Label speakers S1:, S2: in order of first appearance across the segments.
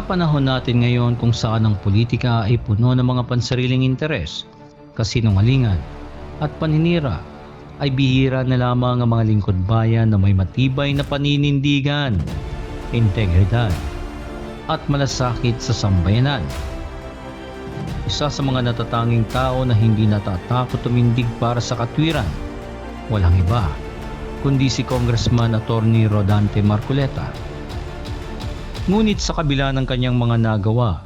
S1: Sa panahon natin ngayon kung saan ang politika ay puno ng mga pansariling interes, kasinungalingan at paninira, ay bihira na lamang ang mga lingkod bayan na may matibay na paninindigan, integridad at malasakit sa sambayanan. Isa sa mga natatanging tao na hindi natatakot tumindig para sa katwiran, walang iba kundi si Congressman Attorney Rodante Marcoleta. Ngunit sa kabila ng kanyang mga nagawa,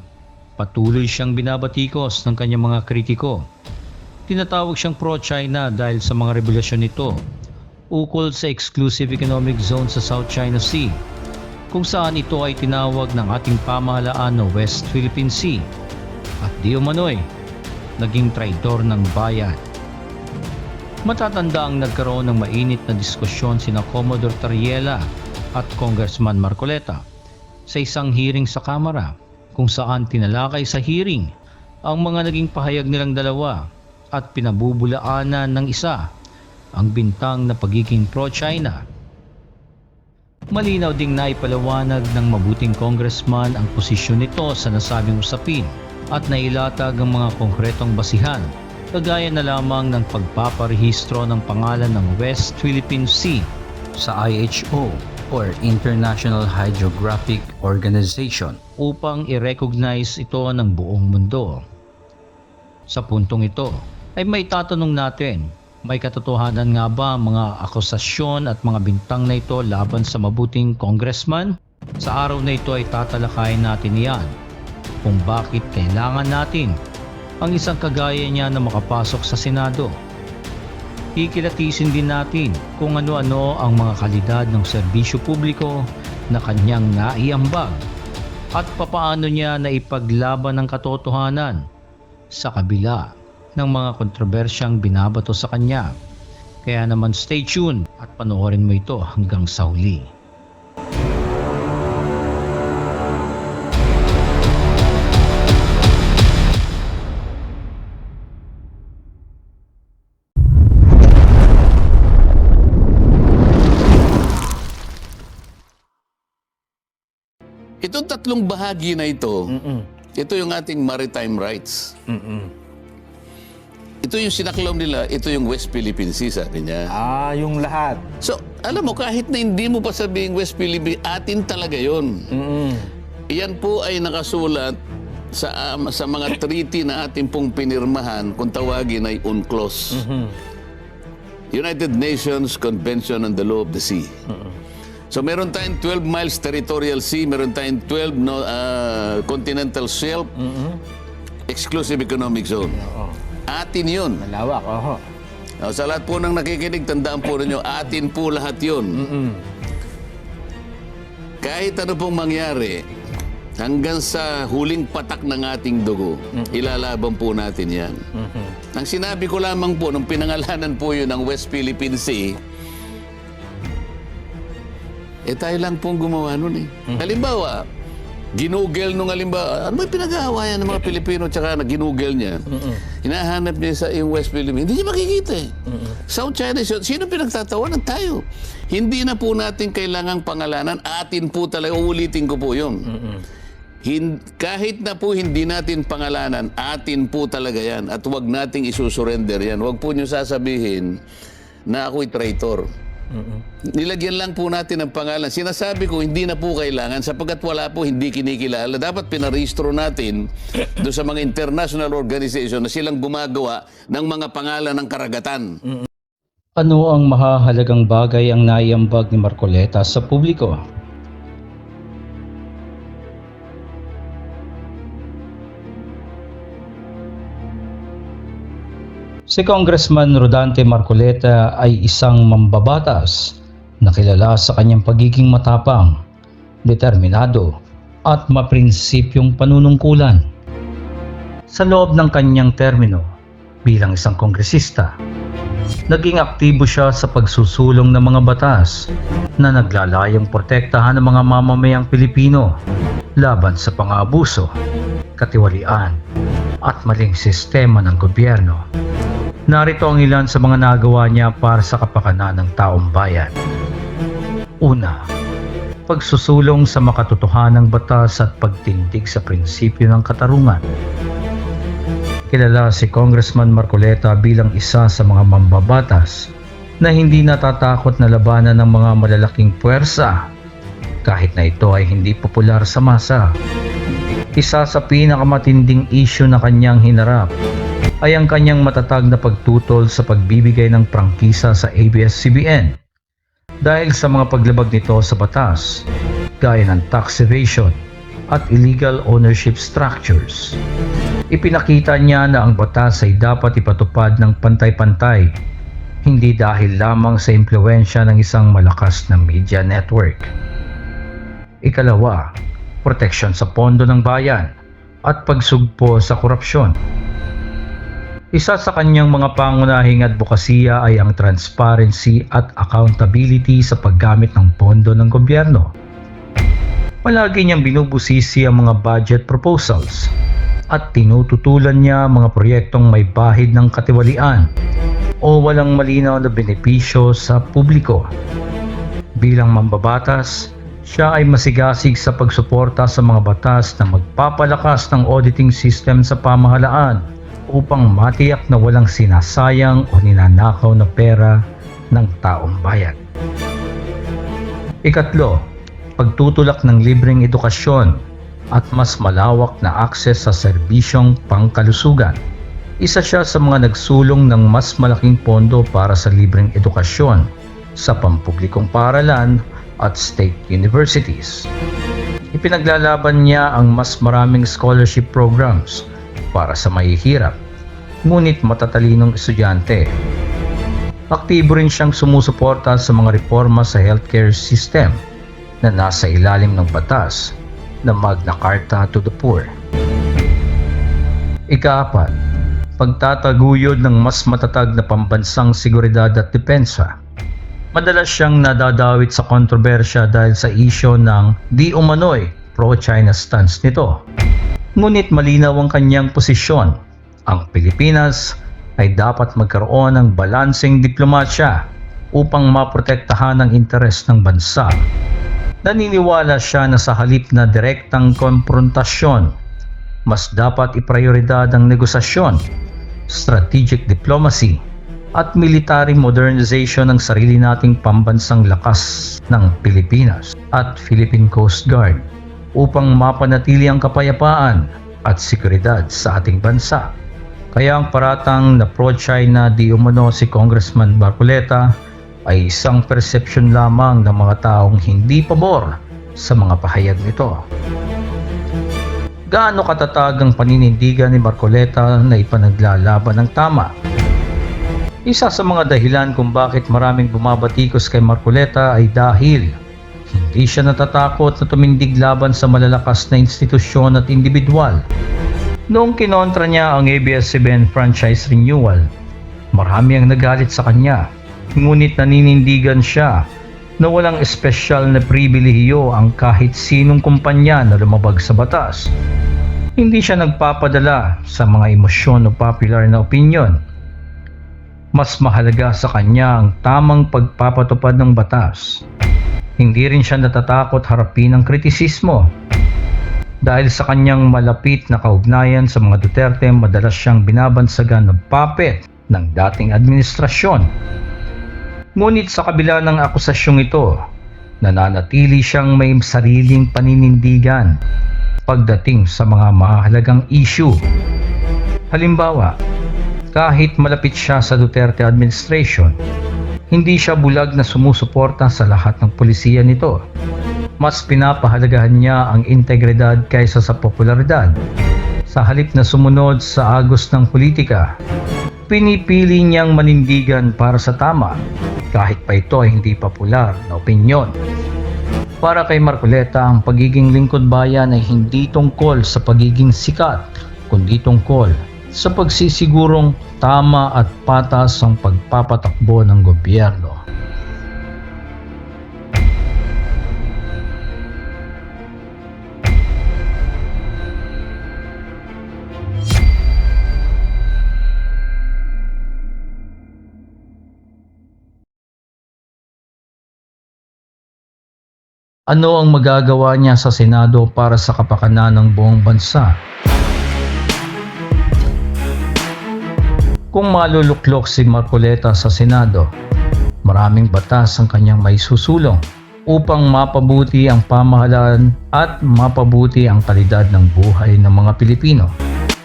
S1: patuloy siyang binabatikos ng kanyang mga kritiko. Tinatawag siyang pro-China dahil sa mga revelasyon nito ukol sa exclusive economic zone sa South China Sea kung saan ito ay tinawag ng ating pamahalaan na West Philippine Sea at di umano'y naging traidor ng bayan. Matatanda ang nagkaroon ng mainit na diskusyon sina Commodore Tariela at Congressman Marcoleta sa isang hearing sa Kamara kung saan tinalakay sa hearing ang mga naging pahayag nilang dalawa at pinabubulaanan ng isa ang bintang na pagiging pro-China. Malinaw ding naipalawanag ng mabuting congressman ang posisyon nito sa nasabing usapin at nailatag ang mga konkretong basihan kagaya na lamang ng pagpaparehistro ng pangalan ng West Philippine Sea sa IHO or International Hydrographic Organization upang i-recognize ito ng buong mundo. Sa puntong ito ay may tatanong natin, may katotohanan nga ba mga akusasyon at mga bintang na ito laban sa mabuting congressman? Sa araw na ito ay tatalakayin natin yan kung bakit kailangan natin ang isang kagaya niya na makapasok sa Senado. Kikilatisin din natin kung ano-ano ang mga kalidad ng serbisyo publiko na kanyang naiambag at papaano niya na ipaglaban ng katotohanan sa kabila ng mga kontrobersyang binabato sa kanya. Kaya naman stay tuned at panoorin mo ito hanggang sa huli.
S2: Itong tatlong bahagi na ito,
S3: Mm-mm.
S2: ito yung ating maritime rights.
S3: Mm-mm.
S2: Ito yung sinaklaw nila, ito yung West Philippine Sea, sabi niya.
S3: Ah, yung lahat.
S2: So, alam mo, kahit na hindi mo pa sabihin West Philippine, atin talaga yon.
S3: Mm-mm.
S2: Iyan po ay nakasulat sa um, sa mga treaty na ating pong pinirmahan kung tawagin ay UNCLOS. United Nations Convention on the Law of the Sea. So meron tayong 12 miles territorial sea, meron tayong 12 no, ah, continental shelf, exclusive economic zone.
S3: Oo.
S2: Atin yun.
S3: Malawak, oho.
S2: Oh, sa lahat po ng nakikinig, tandaan po ninyo, atin po lahat yun.
S3: Mm-mm.
S2: Kahit ano pong mangyari, hanggang sa huling patak ng ating dugo, ilalaban po natin yan.
S3: Mhm.
S2: Ang sinabi ko lamang po, nung pinangalanan po yun ng West Philippine Sea, eh tayo lang pong gumawa nun eh. Halimbawa, ginugel nung halimbawa, ano ba pinag-aawayan ng mga Pilipino tsaka na ginugel niya? Hinahanap niya sa yung West Philippine, hindi niya makikita eh. South China Sea, sino pinagtatawanan tayo? Hindi na po natin kailangang pangalanan, atin po talaga, uulitin ko po yun. Hin- kahit na po hindi natin pangalanan, atin po talaga yan. At huwag nating isusurrender yan. Huwag po nyo sasabihin na ako'y traitor. Nilagyan lang po natin ng pangalan. Sinasabi ko, hindi na po kailangan sapagkat wala po hindi kinikilala. Dapat pinarehistro natin do sa mga international organization na silang gumagawa ng mga pangalan ng karagatan.
S1: Ano ang mahahalagang bagay ang naiambag ni Marcoleta sa publiko? Si Congressman Rodante Marcoleta ay isang mambabatas na kilala sa kanyang pagiging matapang, determinado at maprinsipyong panunungkulan. Sa loob ng kanyang termino bilang isang kongresista, naging aktibo siya sa pagsusulong ng mga batas na naglalayong protektahan ng mga mamamayang Pilipino laban sa pang-aabuso, katiwalian at maling sistema ng gobyerno. Narito ang ilan sa mga nagawa niya para sa kapakanan ng taong bayan. Una, pagsusulong sa makatotohanang batas at pagtindig sa prinsipyo ng katarungan. Kilala si Congressman Marcoleta bilang isa sa mga mambabatas na hindi natatakot na labanan ng mga malalaking puwersa kahit na ito ay hindi popular sa masa. Isa sa pinakamatinding isyu na kanyang hinarap ay ang kanyang matatag na pagtutol sa pagbibigay ng prangkisa sa ABS-CBN dahil sa mga paglabag nito sa batas gaya ng tax evasion at illegal ownership structures. Ipinakita niya na ang batas ay dapat ipatupad ng pantay-pantay hindi dahil lamang sa impluensya ng isang malakas na media network. Ikalawa, proteksyon sa pondo ng bayan at pagsugpo sa korupsyon. Isa sa kanyang mga pangunahing advokasya ay ang transparency at accountability sa paggamit ng pondo ng gobyerno. Palagi niyang binubusisi ang mga budget proposals at tinututulan niya mga proyektong may bahid ng katiwalian o walang malinaw na benepisyo sa publiko. Bilang mambabatas, siya ay masigasig sa pagsuporta sa mga batas na magpapalakas ng auditing system sa pamahalaan upang matiyak na walang sinasayang o ninanakaw na pera ng taong bayan. Ikatlo, pagtutulak ng libreng edukasyon at mas malawak na akses sa serbisyong pangkalusugan. Isa siya sa mga nagsulong ng mas malaking pondo para sa libreng edukasyon sa pampublikong paaralan at state universities. Ipinaglalaban niya ang mas maraming scholarship programs para sa mahihirap, ngunit matatalinong estudyante. Aktibo rin siyang sumusuporta sa mga reforma sa healthcare system na nasa ilalim ng batas na Magna Carta to the Poor. Ikaapat, pagtataguyod ng mas matatag na pambansang seguridad at depensa. Madalas siyang nadadawit sa kontrobersya dahil sa isyo ng di umano'y pro-China stance nito. Ngunit malinaw ang kanyang posisyon. Ang Pilipinas ay dapat magkaroon ng balanseng diplomasya upang maprotektahan ang interes ng bansa. Naniniwala siya na sa halip na direktang konfrontasyon, mas dapat iprioridad ang negosasyon, strategic diplomacy, at military modernization ng sarili nating pambansang lakas ng Pilipinas at Philippine Coast Guard upang mapanatili ang kapayapaan at seguridad sa ating bansa. Kaya ang paratang na pro-China di umano si Congressman Barcoleta ay isang perception lamang ng mga taong hindi pabor sa mga pahayag nito. Gaano katatag ang paninindigan ni Marcoleta na ipanaglalaban ng tama? Isa sa mga dahilan kung bakit maraming bumabatikos kay Marcoleta ay dahil hindi siya natatakot na tumindig laban sa malalakas na institusyon at individual. Noong kinontra niya ang ABS-CBN franchise renewal, marami ang nagalit sa kanya. Ngunit naninindigan siya na walang espesyal na pribilehiyo ang kahit sinong kumpanya na lumabag sa batas. Hindi siya nagpapadala sa mga emosyon o popular na opinion. Mas mahalaga sa kanya ang tamang pagpapatupad ng batas. Hindi rin siya natatakot harapin ang kritisismo. Dahil sa kanyang malapit na kaugnayan sa mga Duterte, madalas siyang binabansagan ng puppet ng dating administrasyon. Ngunit sa kabila ng akusasyong ito, nananatili siyang may sariling paninindigan pagdating sa mga mahalagang issue. Halimbawa, kahit malapit siya sa Duterte administration, hindi siya bulag na sumusuporta sa lahat ng polisiya nito. Mas pinapahalagahan niya ang integridad kaysa sa popularidad. Sa halip na sumunod sa agos ng politika, pinipili niyang manindigan para sa tama kahit pa ito ay hindi popular na opinyon. Para kay Marcoleta, ang pagiging lingkod bayan ay hindi tungkol sa pagiging sikat, kundi tungkol sa pagsisigurong tama at patas ang pagpapatakbo ng gobyerno. Ano ang magagawa niya sa Senado para sa kapakanan ng buong bansa? Kung maluluklok si Marcoleta sa Senado, maraming batas ang kanyang may susulong upang mapabuti ang pamahalaan at mapabuti ang kalidad ng buhay ng mga Pilipino.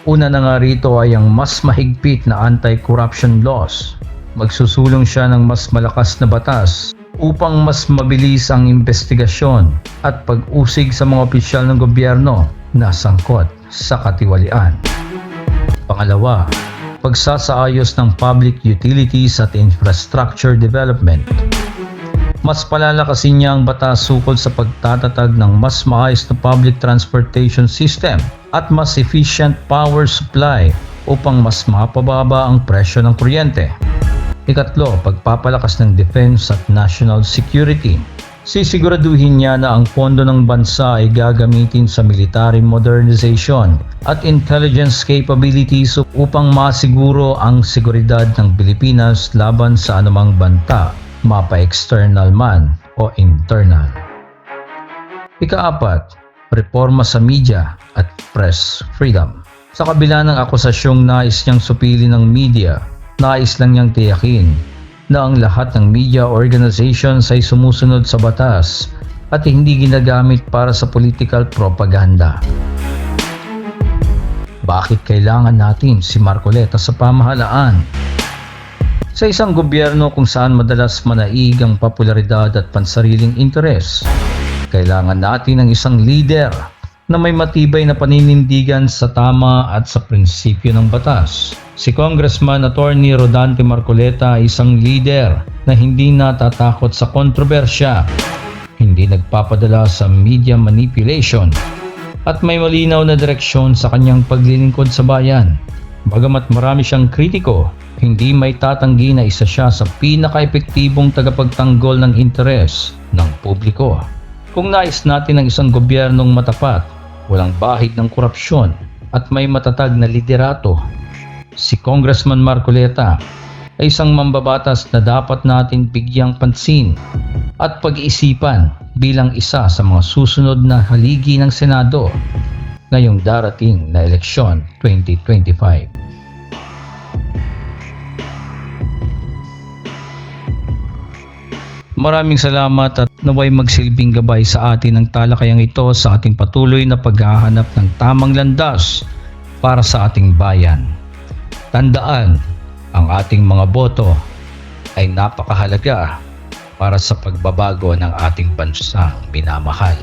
S1: Una na nga rito ay ang mas mahigpit na anti-corruption laws. Magsusulong siya ng mas malakas na batas upang mas mabilis ang investigasyon at pag-usig sa mga opisyal ng gobyerno na sangkot sa katiwalian. Pangalawa, pagsasaayos ng public utilities at infrastructure development. Mas palalakasin niya ang batas sukol sa pagtatatag ng mas maayos na public transportation system at mas efficient power supply upang mas mapababa ang presyo ng kuryente. Ikatlo, pagpapalakas ng defense at national security. Sisiguraduhin niya na ang pondo ng bansa ay gagamitin sa military modernization at intelligence capabilities upang masiguro ang seguridad ng Pilipinas laban sa anumang banta, mapa-external man o internal. Ikaapat, reforma sa media at press freedom. Sa kabila ng akusasyong nais niyang supili ng media, nais lang niyang tiyakin na ang lahat ng media organizations ay sumusunod sa batas at hindi ginagamit para sa political propaganda. Bakit kailangan natin si Marcoleta sa pamahalaan? Sa isang gobyerno kung saan madalas manaig ang popularidad at pansariling interes, kailangan natin ng isang leader na may matibay na paninindigan sa tama at sa prinsipyo ng batas. Si Congressman Attorney Rodante Marcoleta ay isang leader na hindi natatakot sa kontrobersya, hindi nagpapadala sa media manipulation, at may malinaw na direksyon sa kanyang paglilingkod sa bayan. Bagamat marami siyang kritiko, hindi may tatanggi na isa siya sa pinaka-epektibong tagapagtanggol ng interes ng publiko. Kung nais natin ng isang gobyernong matapat, walang bahid ng korupsyon at may matatag na liderato, si Congressman Marcoleta ay isang mambabatas na dapat natin bigyang pansin at pag-iisipan bilang isa sa mga susunod na haligi ng Senado ngayong darating na eleksyon 2025. Maraming salamat at naway magsilbing gabay sa atin ang talakayang ito sa ating patuloy na paghahanap ng tamang landas para sa ating bayan. Tandaan, ang ating mga boto ay napakahalaga para sa pagbabago ng ating bansang minamahal.